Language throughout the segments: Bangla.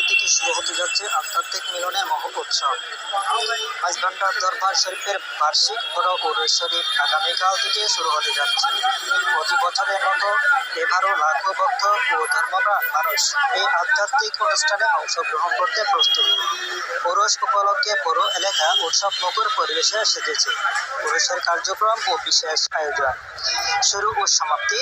কাল থেকে শুরু হতে যাচ্ছে আধ্যাত্মিক মিলনের মহ উৎসব। মাঝভান্ডার দরবার শরীফের বার্ষিক বড় উরুস শরীফ আগামীকাল থেকে শুরু হতে যাচ্ছে। প্রতি বছরের মতো এবারও লাখো ভক্ত ও ধর্মপ্রাণ মানুষ এই আধ্যাত্মিক অনুষ্ঠানে অংশগ্রহণ করতে প্রস্তুত। পৌরষ উপলক্ষে পৌর এলাকা উৎসব মুখর পরিবেশে সেজেছে। পুরুষের কার্যক্রম ও বিশেষ আয়োজন শুরু ও সমাপ্তি।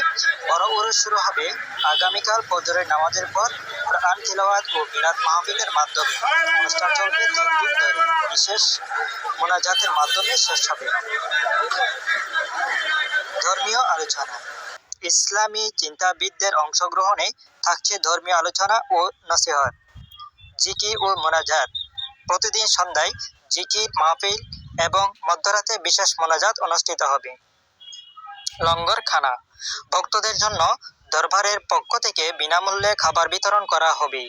বড় উরুস শুরু হবে আগামীকাল ফজরের নামাজের পর কোরআন তিলাওয়াত ও বিরাট মাহফিলের মাধ্যমে অনুষ্ঠান চলবে তিন দিন ধরে বিশেষ মোনাজাতের মাধ্যমে শেষ হবে। ধর্মীয় আলোচনা। ইসলামী চিন্তাবিদদের অংশগ্রহণে থাকছে ধর্মীয় আলোচনা ও নসিহত জিকি ও মোনাজাত। প্রতিদিন সন্ধ্যায় জিকির, মাহফিল এবং মধ্যরাতে বিশেষ মোনাজাত অনুষ্ঠিত হবে। লঙ্গর খানা ভক্তদের জন্য দরবারের পক্ষ থেকে বিনামূল্যে খাবার বিতরণ করা হবে।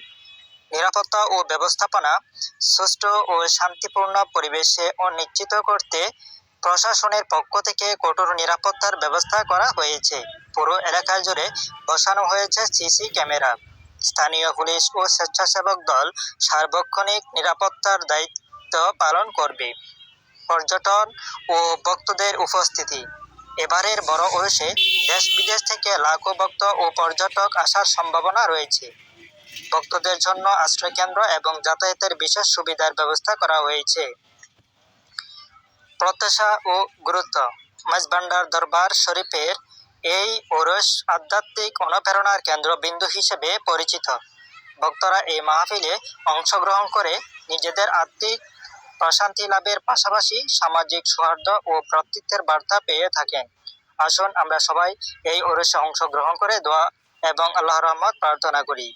নিরাপত্তা ও ব্যবস্থাপনা, সুষ্ঠু ও শান্তিপূর্ণ পরিবেশে ও নিশ্চিত করতে প্রশাসনের পক্ষ থেকে কঠোর নিরাপত্তার ব্যবস্থা করা হয়েছে। পুরো এলাকা জুড়ে বসানো হয়েছে সিসি ক্যামেরা। স্থানীয় পুলিশ ও স্বেচ্ছাসেবক দল সার্বক্ষণিক নিরাপত্তার দায়িত্ব পালন করবে। পর্যটন ও ভক্তদের উপস্থিতি এবারের বড় ওরসে দেশ বিদেশ থেকে লাখো ভক্ত ও পর্যটক আসার সম্ভাবনা রয়েছে। ভক্তদের জন্য আশ্রয়কেন্দ্র এবং যাতায়াতের বিশেষ সুবিধার ব্যবস্থা করা হয়েছে। প্রত্যাশা ও গুরুত্ব। মাঝভান্ডার দরবার শরীফের এই ওরস আধ্যাত্মিক অনুপ্রেরণার কেন্দ্রবিন্দু হিসেবে পরিচিত। ভক্তরা এই মাহফিলে অংশগ্রহণ করে নিজেদের আত্মিক প্রশান্তি লাভের পাশাপাশি সামাজিক সৌহার্দ্য ও ভ্রাতৃত্বের বার্তা পেয়ে থাকেন। আসুন আমরা সবাই এই ওরসে অংশগ্রহণ করে দোয়া এবং আল্লাহ রহমত প্রার্থনা করি।